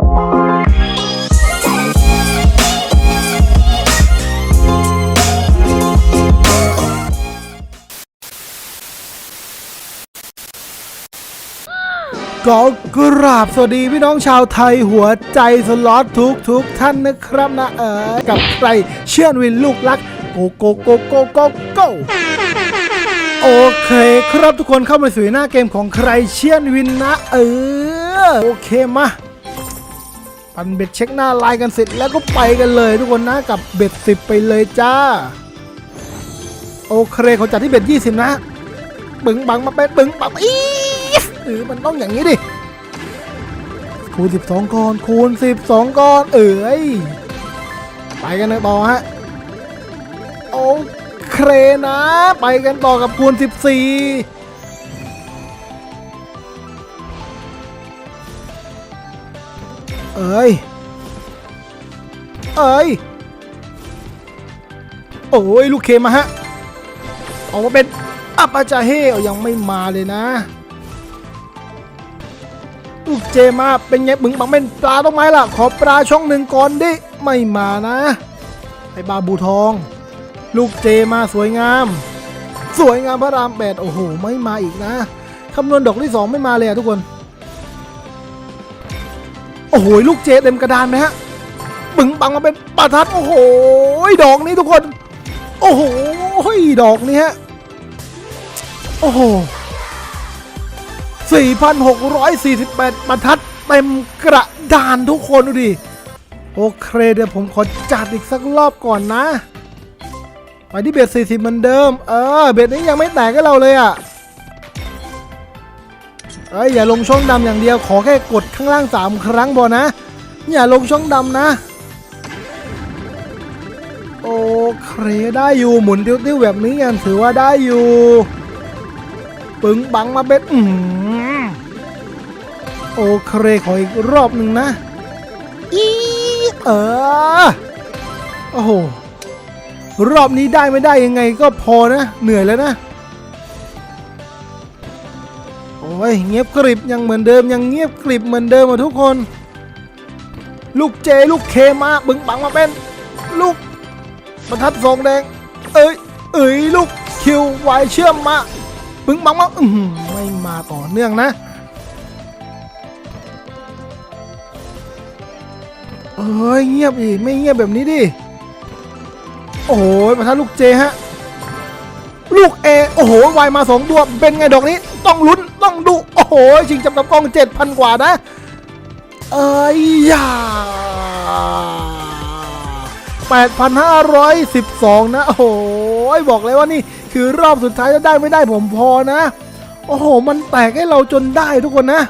ก็กราบสวัสดีพี่น้องชาวไทยหัวใจสล็อตทุกทุกท่านนะครับนะเออกับใครเชื่อนวินลูกรักโกโกโกโกโกโกโอเคครับทุกคนเข้ามาสู่หน้าเกมของใครเชียนวินนะเออโอเคมา ปันเบ็ดเช็คหน้าไลน์กันเสร็จแล้วก็ไปกันเลย ทุกคนนะกับเบ็ดสิบไปเลยจ้า โอเคเขาจัดที่เบ็ดยี่สิบนะบึงบังมาเป็นบึงบังอีสเออมันต้องอย่างนี้ดิคูณ 12ก้อนคูณ 12ก้อนเอ้ยไปกันต่อฮะโอเคนะ ไปกันต่อกับคูณ 14 เอ้ย เอ้ย โอ้ยลูกเคมาฮะ ออกมาเป็นอัปอาจาเฮเอายังไม่มาเลยนะ ลูกเจมาเป็นไงบึงบังเป็นปลาต้องไหมล่ะ ขอปลาช่องหนึ่งก่อนดิ ไม่มานะ ไอบาบูทอง ลูกเจมาสวยงาม สวยงามพระรามแปดโอ้โห ไม่มาอีกนะคำนวณดอกที่สองไม่มาเลยอะทุกคน โอ้โหลูกเจเต็มกระดานไหมฮะบึงบังมาเป็นประทัดโอ้โหดอกนี้ทุกคน โอ้โหดอกนี้ฮะโอ้โห4,648บรรทัดเต็มกระดานทุกคนดูดิโอเคเดี๋ยวผมขอจัดอีกสักรอบก่อนนะ ไปที่เบ็ด40เหมือนเดิม เออ เบ็ดนี้ยังไม่แตกให้เราเลยอะ่ะ เอ้ยอย่าลงช่องดำอย่างเดียวขอแค่กดข้างล่าง 3 ครั้งพอนะ อย่าลงช่องดำนะ โอเคได้อยู่หมุนติ้วๆแบบนี้ยังถือว่าได้อยู่ ปึงบังมาเป็นอืมโอเคขออีกรอบหนึ่งนะอีเออโอ้โหรอบนี้ได้ไม่ได้ยังไงก็พอนะ เหนื่อยแล้วนะ โอ้ยเงียบกริบยังเหมือนเดิมยังเงียบกริบเหมือนเดิมอะทุกคน ลูกเจลูกเคมาบึงบังมาเป็น ลูกบรรทัดทรงแดง เอ้ยเอ้ยลูกคิวไวเชื่อมมาปึ้งบังบังอื้อหือไม่มาต่อเนื่องนะเอ้ยเงียบอีกไม่เงียบแบบนี้ดิโอ้โหประทัดลูกเจฮะลูกเอโอ้โหวายมาสองตัวเป็นไงดอกนี้ต้องลุ้น องดู โอ้โห ชิงจำกับกล้องเจ็ดพันกว่านะ เอ้ยยา8,512 นะ โอ้โห บอกเลยว่านี่คือรอบสุดท้ายจะได้ไม่ได้ผมพอนะ โอ้โห มันแตกให้เราจนได้ทุกคนนะ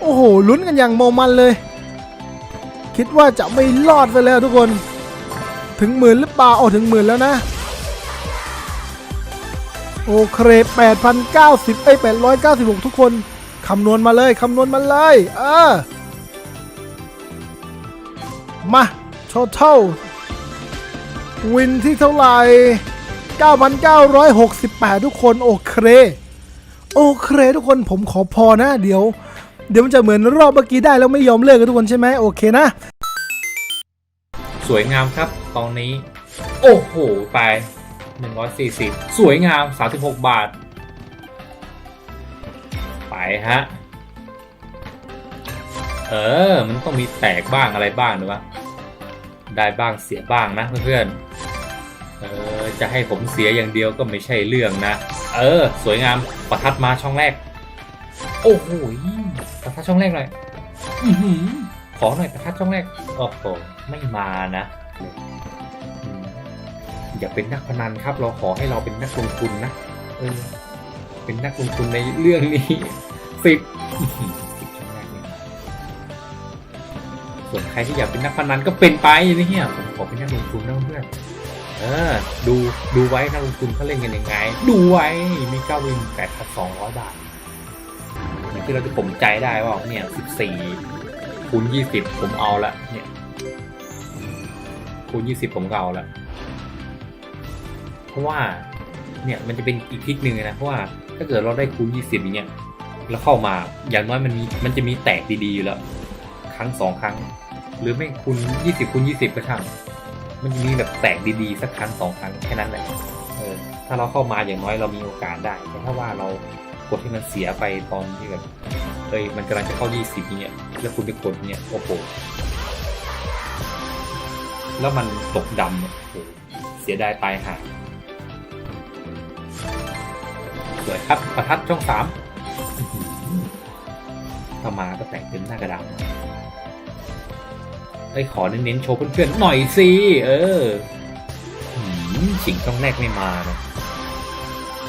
โอ้โห ลุ้นกันอย่างเมามันเลย คิดว่าจะไม่รอดไปแล้วทุกคน ถึงหมื่นหรือเปล่าโอ้ถึงหมื่นแล้วนะ โอเค8,090ไอ้ย896 ทุกคนคำนวณมาเลยคำนวณมาเลย เออ มาโชเท่าวินที่เท่าไหร่ 9,968 ทุกคนโอเค โอเคทุกคนผมขอพอนะ เดี๋ยว เดี๋ยวมันจะเหมือนรอบเมื่อกี้ได้แล้วไม่ยอมเลิกกันทุกคนใช่ไหมโอเคนะ สวยงามครับตอนนี้ โอ้โห ไป 140 สวยงาม 36 บาท ไปฮะ เออ มันต้องมีแตกบ้างอะไรบ้างหรือวะ ได้บ้างเสียบ้างนะเพื่อนๆ เออ จะให้ผมเสียอย่างเดียวก็ไม่ใช่เรื่องนะ เออ สวยงาม ประทัดมาช่องแรก โอ้โห ประทัดช่องแรกหน่อยขอหน่อยประทัดช่องแรก โอ้โห ไม่มานะ อย่าเป็นนักพนันครับ เราขอให้เราเป็นนักลงทุนนะเออเป็นนักลงทุนในเรื่องนี้สิบอื้อหือสิบช่องแรกนี่มาส่วนใครที่อยากเป็นนักพนันก็เป็นไปนี่เฮียผมขอเป็นนักลงทุนนะเพื่อนเออดูดูไว้นักลงทุนเขาเล่นกันยังไง ดูไว้มีเก้าวินแปดพันสองร้อยบาทนี่คือเราจะผมใจได้ว่าเนี่ยสิบสี่คูณยี่สิบผมเอาละเนี่ยคูณยี่สิบผมก็เอาละ เพราะว่าเนี่ยมันจะเป็นอีกทริกหนึ่งนะเพราะว่าถ้าเกิดเราได้คูณยี่สิบอย่างเงี้ยแล้วเข้ามาอย่างน้อยมันมีมันจะมีแตกดีๆอยู่แล้ว ครั้งสองครั้ง หรือไม่คุณยี่สิบคูณยี่สิบก็ช่างมันจะมีแบบแตกดีๆ สักครั้งสองครั้งแค่นั้นแหละเออถ้าเราเข้ามาอย่างน้อยเรามีโอกาสได้แต่ถ้าว่าเรากดให้มันเสียไปตอนที่แบบเอ้ยมันกำลังจะเข้ายี่สิบเนี่ยแล้วคุณไปกดเนี่ยโอ้โหแล้วมันตกดำเนี่ยโอ้โหเสียดายตายห่า สวยครับ ประทัดช่องสามอื้ามาก็แต่งเป็นหน้ากระดาษเอ้ขอเน้นๆโชว์เพื่อนๆหน่อยสิ เออหืมสิ่งช่องแรกไม่มานะ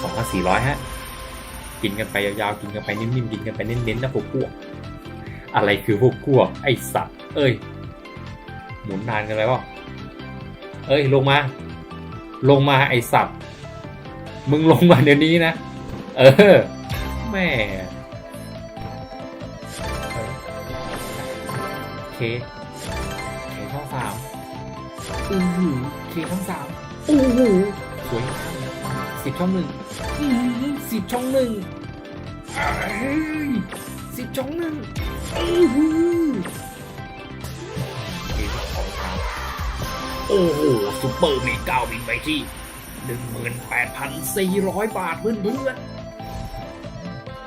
สองพันสี่ร้อยฮะ กินกันไปยาวๆ กินกันไปนิ่มๆ กินกันไปเน้นๆนะพวกพวก อะไรคือพวกพวก ไอสัตว์ เอ้ย หมุนนานกันไปวะเอ้ย ลงมา ลงมาไอสัตว์ มึงลงมาเดี๋ยวนี้นะ เออแม่เออโอเคเคช่องสามอือหือเคช่องสามโอ้โหสวยงามสิบช่องหนึ่งอื้อหือสิบช่องหนึ่งเอ้ยสิบช่องหนึ่งอือหือเคช่องสองสามโอ้โหซุปเปอร์เมกาบินไปที่หนึ่งหมื่นแปดพันสี่ร้อยบาทเพื่อนเพื่อนๆ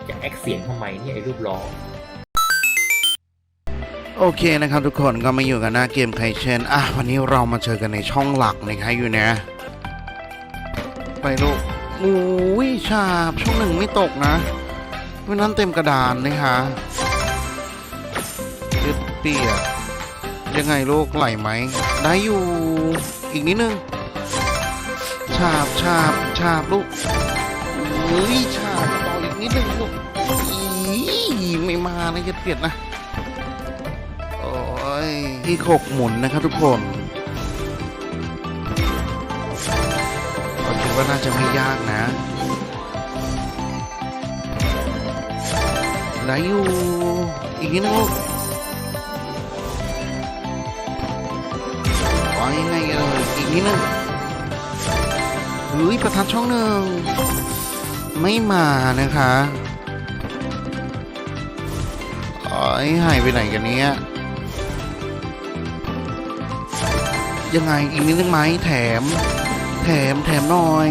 จะแอคเสียงทำไมเนี่ยไอ้รูปล้อโอเคนะครับทุกคนก็มาอยู่กันหน้าเกมไคเชนอะวันนี้เรามาเจอกันในช่องหลักนะครับอยู่นะ ไปลูกอุ้ยฉาบช่องหนึ่งไม่ตกนะวันนั้นเต็มกระดานนะคะยืดเปียกยังไงลูกไหลไหม ได้อยู่อีกนิดนึงฉาบฉาบฉาบลูก จะเกลียดนะ โอ้ยที่หกหมุนนะครับทุกคนผมคิดว่าน่าจะไม่ยากนะได้อยู่อีกนิดนึงลูกว่ายังไงเอออีกนิดนึงเฮ้ยประทัดช่องหนึ่งไม่มานะคะ โอ้หายไปไหนกันเนี้ยยังไงอีกนิดนึงไหมแถม แถมแถมหน่อย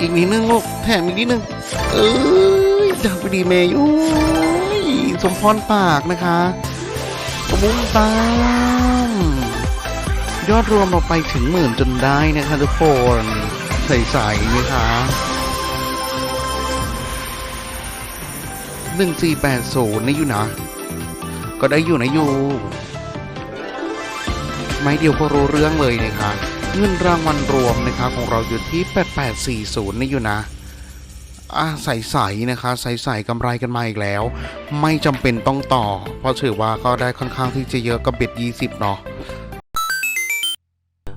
อีกนิดนึงลูกแถมอีกนิดนึงเอ้ยดังไปดีเมย์โอ้ยสมพรปากนะคะบุ้มตามยอดรวมเราไปถึงหมื่นจนได้นะคะทุกคนใส่ๆนะคะ หนึ่งสี่แปดศูนย์นี่อยู่นะ ก็ได้อยู่นะอยู่ ไม่เดียวก็รู้เรื่องเลยนะคะเงินรางวัลรวมนะคะของเราอยู่ที่ 8840 นี่อยู่นะอะใส่ๆนะคะ ใส่ๆกำไรกันมาอีกแล้ว ไม่จำเป็นต้องต่อ เพราะถือว่าก็ได้ค่อนข้างที่จะเยอะกับเบ็ด 20 เนาะ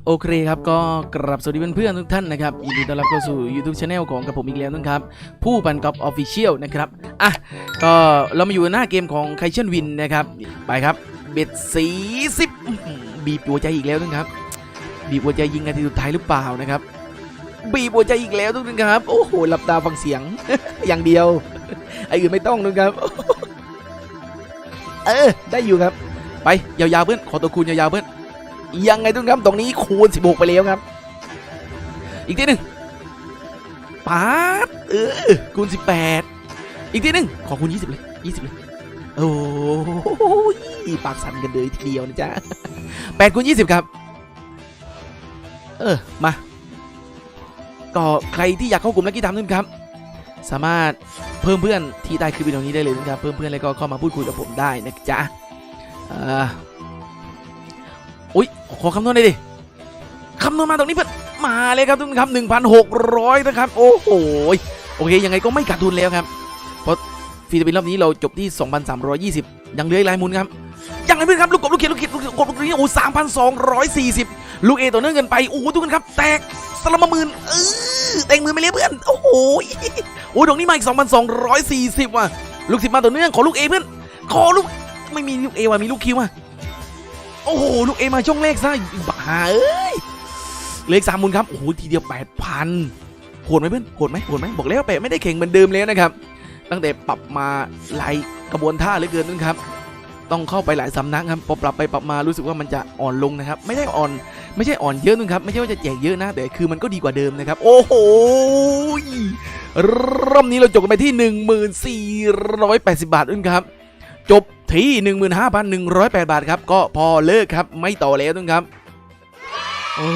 โอเคครับก็กราบสวัสดีเพื่อนๆทุกท่านนะครับยินดีต้อนรับเข้าสู่ YouTube Channel ของกับผมอีกแล้วนะครับ ผู้ปันกอบออฟฟิเชียลนะครับ อะ ก็เรามาอยู่หน้าเกมของไคเชนวินนะครับ ไปครับ เบ็ดสีสิบบีบหัวใจอีกแล้วนะครับ บีบหัวใจยิงนาทีสุดท้ายหรือเปล่านะครับ บีบหัวใจอีกแล้วทุกท่านครับ โอ้โหหลับตาฟังเสียง อย่างเดียวไอ้อื่นไม่ต้องนะครับเออได้อยู่ครับ ไปยาวๆเพื่อนขอตัวคูณยาวๆเพื่อน ยังไงทุกท่านครับตรงนี้คูณ 16 ไปแล้วครับ อีกทีหนึ่งปาดเออคูณ 18 อีกทีหนึ่งขอคูณ 20 เลย 20 เลย โอ้ยปากสั่นกันเลยทีเดียวนะจ๊ะ8คูณ 20 ครับ เออ มาก็ใครที่อยากเข้ากลุ่มนักกีฬาทุกท่นครับ สามารถเพิ่มเพื่อนที่ใต้คลิปวิดีโอนี้ได้เลยนะครับ เพิ่มเพื่อนแล้วก็เข้ามาพูดคุยกับผมได้นะจ๊ะ อุ้ยขอคำนวณหน่อยดิคำนวณมาตรงนี้เพื่อนมาเลยครับทุกท่านครับ1,600นะครับ โอ้โหโอเค ยังไงก็ไม่ขาดทุนแล้วครับ เพราะฟรีสปินรอบนี้เราจบที่ 2,320 ยังเหลืออีกหลายมุนครับ ยังไงเพื่อนครับ ลูกกบลูกเขียดลูกเขียดลูกกบลูกนี้โอ้3,240ลูกเอต่อเนื่องกันไป โอ้ทุกคนครับ แตกสลัมมามื่นเออแตกมือไปเลยเพื่อน โอ้โหโอ้ยดอกนี้มาอีก 2,240 ว่ะ ลูกสิบมาต่อเนื่อง ขอลูกเอเพื่อน ขอลูก ไม่มีลูกเอว่ะมีลูกคิวอะ โอ้โห ลูกเอมาช่องเลขซะบ้าเอ้ย เลขสามมูลครับ โอ้โห ทีเดียวแปดพันโหดไหมเพื่อน โหดไหมโหดไหมบอกแล้วแปะไม่ได้เข่งเหมือนเดิมแล้วนะครับ ตั้งแต่ปรับมาลายกระบวนท่าเหลือเกินนั่นครับ ต้องเข้าไปหลายสำนักครับ พอปรับไปปรับมารู้สึกว่ามันจะอ่อนลงนะครับ ไม่ได้อ่อน ไม่ใช่อ่อนเยอะนึงครับ ไม่ใช่ว่าจะแจกเยอะนะ แต่คือมันก็ดีกว่าเดิมนะครับ โอ้โหรอบนี้เราจบกันไปที่ 1480 บาทนึงครับ จบ ที่ 15,108 บาทครับ ก็พอเลิกครับ ไม่ต่อแล้วนึงครับโอ้